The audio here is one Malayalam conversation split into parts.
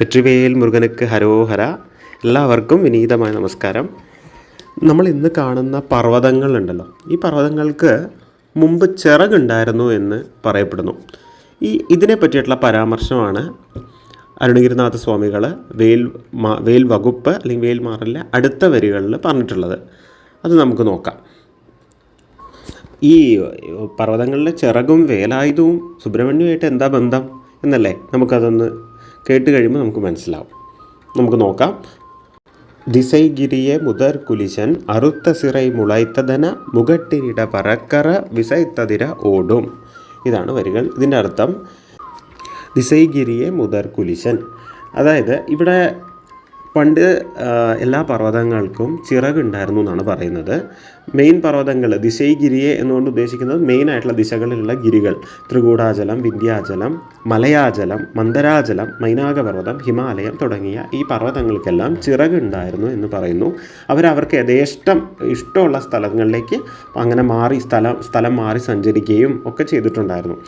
വെற்றிവേൽ മുരുകനക്ക് ഹരോഹര എല്ലാവർക്കും വിനീതമായ നമസ്കാരം. നമ്മൾ ഇന്ന് കാണുന്ന പർവതങ്ങളുണ്ടല്ലോ. ഈ പർവതങ്ങൾക്ക് മുമ്പ് ചിറകുണ്ടായിരുന്നു എന്ന് പറയപ്പെടുന്നു. ഈ ഇതിനെ പറ്റിയിട്ടുള്ള പരാമർശമാണ് അരുണഗിരിനാഥ സ്വാമികൾ വേൽ വേൽ വകുപ്പ് അല്ലെങ്കിൽ വേൽ മാറലിലെ അടുത്ത വരികളിൽ പറഞ്ഞിട്ടുള്ളത്. അത് നമുക്ക് നോക്കാം. ഈ പർവതങ്ങളിലെ ചിറകും വേലായുധവും സുബ്രഹ്മണ്യമായിട്ട് എന്താ ബന്ധം എന്നല്ലേ നമുക്കതൊന്ന് കേട്ട് കഴിയുമ്പോൾ നമുക്ക് മനസ്സിലാവും. നമുക്ക് നോക്കാം. ദിസൈഗിരിയെ മുതർ കുലിശൻ അറുത്ത സിറൈ മുളൈത്തതന മുഗട്ടിരിട പറക്കറ വിസൈത്തതിര ഓടും. ഇതാണ് വരികൾ. ഇതിന്റെ അർത്ഥം ദിസൈഗിരിയെ മുതർ കുലിശൻ. അതായത് ഇവിടെ പണ്ട് എല്ലാ പർവതങ്ങൾക്കും ചിറകുണ്ടായിരുന്നു എന്നാണ് പറയുന്നത്. മെയിൻ പർവതങ്ങൾ ദിശൈഗിരിയെ എന്നുകൊണ്ട് ഉദ്ദേശിക്കുന്നത് മെയിൻ ആയിട്ടുള്ള ദിശകളിലുള്ള ഗിരികൾ. ത്രികൂടാചലം വിന്ധ്യാചലം മലയാചലം മന്ദരാചലം മൈനാകപർവതം ഹിമാലയം തുടങ്ങിയ ഈ പർവതങ്ങൾക്കെല്ലാം ചിറകുണ്ടായിരുന്നു എന്ന് പറയുന്നു. അവരവർക്ക് യഥേഷ്ടം ഇഷ്ടമുള്ള സ്ഥലങ്ങളിലേക്ക് അങ്ങനെ മാറി സ്ഥലം സ്ഥലം മാറി സഞ്ചരിക്കുകയും ഒക്കെ ചെയ്തിട്ടുണ്ടായിരുന്നു.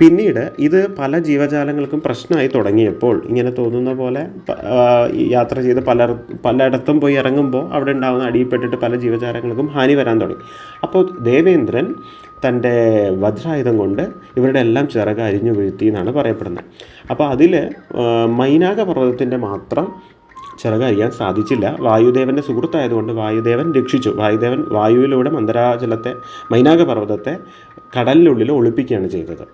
പിന്നീട് ഇത് പല ജീവജാലങ്ങൾക്കും പ്രശ്നമായി തുടങ്ങിയപ്പോൾ ഇങ്ങനെ തോന്നുന്ന പോലെ യാത്ര ചെയ്ത് പല പലയിടത്തും പോയി ഇറങ്ങുമ്പോൾ അവിടെ ഉണ്ടാകുന്ന അടിയിൽപ്പെട്ടിട്ട് പല ജീവജാലങ്ങൾക്കും ഹാനി വരാൻ തുടങ്ങി. അപ്പോൾ ദേവേന്ദ്രൻ തന്റെ വജ്രായുധം കൊണ്ട് ഇവരുടെ എല്ലാം ചിറക് അരിഞ്ഞു വീഴ്ത്തി എന്നാണ് പറയപ്പെടുന്നത്. അപ്പോൾ അതിൽ മൈനാക പർവതത്തിന്റെ മാത്രം ചിറക് അരിയാൻ സാധിച്ചില്ല. വായുദേവന്റെ സുഹൃത്തായതുകൊണ്ട് വായുദേവൻ രക്ഷിച്ചു. വായുദേവൻ വായുവിലൂടെ മന്ദരാചലത്തെ മൈനാക പർവതത്തെ കടലിനുള്ളിൽ ഒളിപ്പിക്കുകയാണ് ചെയ്തത്.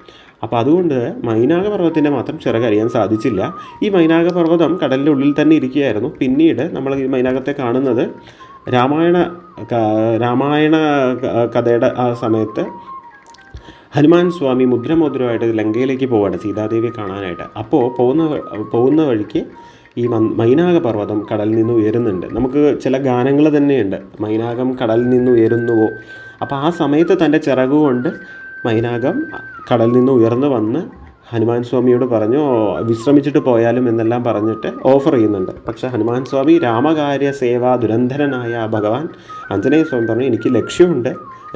അപ്പോൾ അതുകൊണ്ട് മൈനാക പർവതത്തിന്റെ മാത്രം ചിറകറിയാൻ സാധിച്ചില്ല. ഈ മൈനാക പർവതം കടലിന്റെ ഉള്ളിൽ തന്നെ ഇരിക്കുകയായിരുന്നു. പിന്നീട് നമ്മൾ ഈ മൈനാകത്തെ കാണുന്നത് രാമായണ രാമായണ കഥയുടെ ആ സമയത്ത് ഹനുമാൻ സ്വാമി മുദ്രമോദ്രമായിട്ട് ലങ്കയിലേക്ക് പോവാണ് സീതാദേവിയെ കാണാനായിട്ട്. അപ്പോൾ പോകുന്ന പോകുന്ന വഴിക്ക് ഈ മൈനാക പർവതം കടലിൽ നിന്ന് ഉയരുന്നുണ്ട്. നമുക്ക് ചില ഗാനങ്ങൾ തന്നെയുണ്ട്. മൈനാകം കടലിൽ നിന്ന് ഉയരുന്നുവോ? അപ്പോൾ ആ സമയത്ത് തന്റെ ചിറകുകൊണ്ട് മൈനാകം കടലിൽ നിന്ന് ഉയർന്നു വന്ന് ഹനുമാൻ സ്വാമിയോട് പറഞ്ഞു വിശ്രമിച്ചിട്ട് പോയാലും എന്നെല്ലാം പറഞ്ഞിട്ട് ഓഫർ ചെയ്യുന്നുണ്ട്. പക്ഷേ ഹനുമാൻ സ്വാമി രാമകാര്യ സേവാ ദുരന്ധരനായ ഭഗവാൻ ആഞ്ജനേയ സ്വാമി പറഞ്ഞു എനിക്ക് ലക്ഷ്യമുണ്ട്.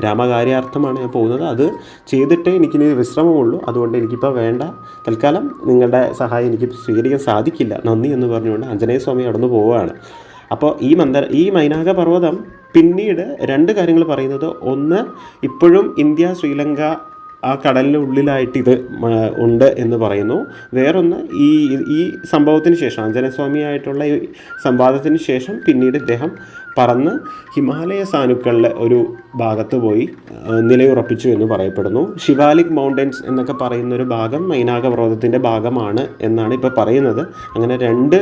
രാമകാര്യാർത്ഥമാണ് ഞാൻ പോകുന്നത്. അത് ചെയ്തിട്ടേ എനിക്കിനി വിശ്രമമുള്ളൂ. അതുകൊണ്ട് എനിക്കിപ്പോൾ വേണ്ട. തൽക്കാലം നിങ്ങളുടെ സഹായം എനിക്ക് സ്വീകരിക്കാൻ സാധിക്കില്ല. നന്ദി എന്ന് പറഞ്ഞുകൊണ്ട് ആഞ്ജനേയ സ്വാമി അവിടെ നിന്ന് പോവുകയാണ്. അപ്പോൾ ഈ മന്ദ ഈ മൈനാക പർവതം പിന്നീട് രണ്ട് കാര്യങ്ങൾ പറയുന്നത്. ഒന്ന് ഇപ്പോഴും ഇന്ത്യ ശ്രീലങ്ക ആ കടലിന്റെ ഉള്ളിലായിട്ട് ഇത് ഉണ്ട് എന്ന് പറയുന്നു. വേറൊന്ന് ഈ ഈ സംഭവത്തിന് ശേഷം ആഞ്ജനസ്വാമിയായിട്ടുള്ള ഈ സംവാദത്തിന് ശേഷം പിന്നീട് ഇദ്ദേഹം പറന്ന് ഹിമാലയ സാനുക്കളിലെ ഒരു ഭാഗത്ത് പോയി നിലയുറപ്പിച്ചു എന്ന് പറയപ്പെടുന്നു. ശിവാലിക് മൗണ്ടൻസ് എന്നൊക്കെ പറയുന്ന ഒരു ഭാഗം മൈനാക പർവതത്തിന്റെ ഭാഗമാണ് എന്നാണ് ഇപ്പോൾ പറയുന്നത്. അങ്ങനെ രണ്ട്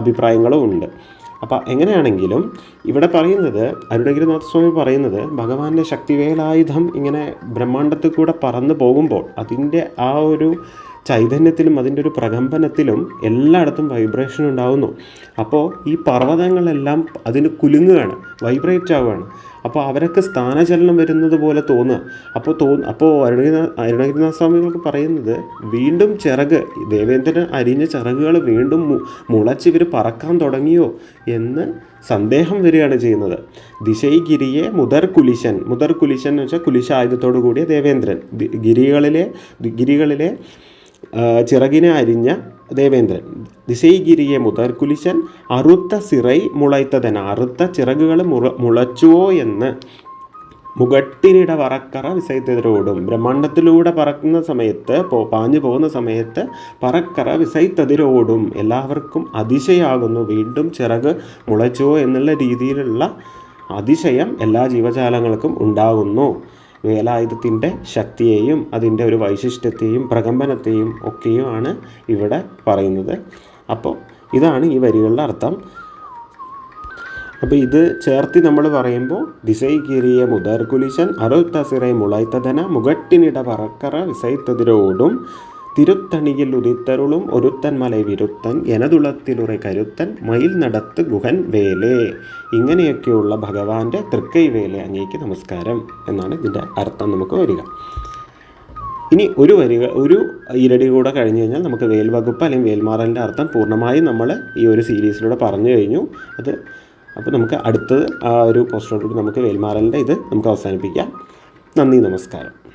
അഭിപ്രായങ്ങളും ഉണ്ട്. അപ്പം എങ്ങനെയാണെങ്കിലും ഇവിടെ പറയുന്നത് അരുണഗിരിനാഥ സ്വാമി പറയുന്നത് ഭഗവാന്റെ ശക്തിവേലായുധം ഇങ്ങനെ ബ്രഹ്മാണ്ടത്തിൽ കൂടെ പറന്നു പോകുമ്പോൾ അതിന്റെ ആ ഒരു ചൈതന്യത്തിലും അതിന്റെ ഒരു പ്രകമ്പനത്തിലും എല്ലായിടത്തും വൈബ്രേഷൻ ഉണ്ടാകുന്നു അപ്പോൾ ഈ പർവതങ്ങളെല്ലാം അതിന് കുലുങ്ങുകയാണ് വൈബ്രേറ്റ് ആവുകയാണ്. അപ്പോൾ അവരൊക്കെ സ്ഥാനചലനം വരുന്നത് പോലെ തോന്നുക. അപ്പോൾ തോ അപ്പോൾ അരുണഗിരിനാഥ് അരുണഗിരിനാഥ സ്വാമികൾക്ക് പറയുന്നത് വീണ്ടും ചിറക് ദേവേന്ദ്രൻ അരിഞ്ഞ ചിറകുകൾ വീണ്ടും മുളച്ച് ഇവർ പറക്കാൻ തുടങ്ങിയോ എന്ന് സന്ദേഹം വരികയാണ് ചെയ്യുന്നത്. ദിശൈഗിരിയെ മുതർ കുലിശൻ മുതർ കുലിശൻ എന്ന് വെച്ചാൽ കുലിശ ആയുധത്തോടു കൂടിയ ദേവേന്ദ്രൻ. ഗിരികളിലെ ഗിരികളിലെ ചിറകിനെ അരിഞ്ഞ ദേവേന്ദ്രൻ. ദിശൈഗിരിയെ മുതൽ കുലിശൻ അറുത്ത സിറൈ മുളൈത്തതന അറുത്ത ചിറകുകൾ മുള മുളച്ചുവോ എന്ന് മുഖട്ടിനിട പറക്കറ വിസൈത്തതിരോടും ബ്രഹ്മാണ്ടത്തിലൂടെ പറക്കുന്ന സമയത്ത് പോ പാഞ്ഞു പോകുന്ന സമയത്ത് പറക്കറ വിസൈത്തതിരോടും എല്ലാവർക്കും അതിശയാകുന്നു. വീണ്ടും ചിറക് മുളച്ചോ എന്നുള്ള രീതിയിലുള്ള അതിശയം എല്ലാ ജീവജാലങ്ങൾക്കും ഉണ്ടാകുന്നു. വേലായുധത്തിന്റെ ശക്തിയെയും അതിന്റെ ഒരു വൈശിഷ്ട്യത്തെയും പ്രകമ്പനത്തെയും ഒക്കെയുമാണ് ഇവിടെ പറയുന്നത്. അപ്പോൾ ഇതാണ് ഈ വരികളുടെ അർത്ഥം. അപ്പോൾ ഇത് ചേർത്തി നമ്മൾ പറയുമ്പോൾ ദിശൈ മുതർകുലിശൻ മുതർ കുലിശൻ അറുത്തസിറൈ മുളൈത്തതന മുഗട്ടിനിട പറക്കറ വിസൈത്തതിരോടും തിരുത്തണിയിൽ ഉദിത്തരുളും ഒരുത്തൻ മല വിരുത്തൻ എനതുളത്തിലുറ കരുത്തൻ മയിൽ നടത്ത് ഗുഹൻ വേലേ. ഇങ്ങനെയൊക്കെയുള്ള ഭഗവാന്റെ തൃക്കൈ വേല അങ്ങേക്ക് നമസ്കാരം എന്നാണ് ഇതിന്റെ അർത്ഥം നമുക്ക് വരിക. ഇനി ഒരു വരിക ഒരു ഇരടി കൂടെ കഴിഞ്ഞ് കഴിഞ്ഞാൽ നമുക്ക് വേൽവകുപ്പ് അല്ലെങ്കിൽ വേൽമാറലിന്റെ അർത്ഥം പൂർണമായും നമ്മൾ ഈ ഒരു സീരീസിലൂടെ പറഞ്ഞു കഴിഞ്ഞു. അത് അപ്പോൾ നമുക്ക് അടുത്തത് ആ ഒരു പോസ്റ്ററോട് നമുക്ക് വേൽമാറലിന്റെ ഇത് നമുക്ക് അവസാനിപ്പിക്കാം. നന്ദി നമസ്കാരം.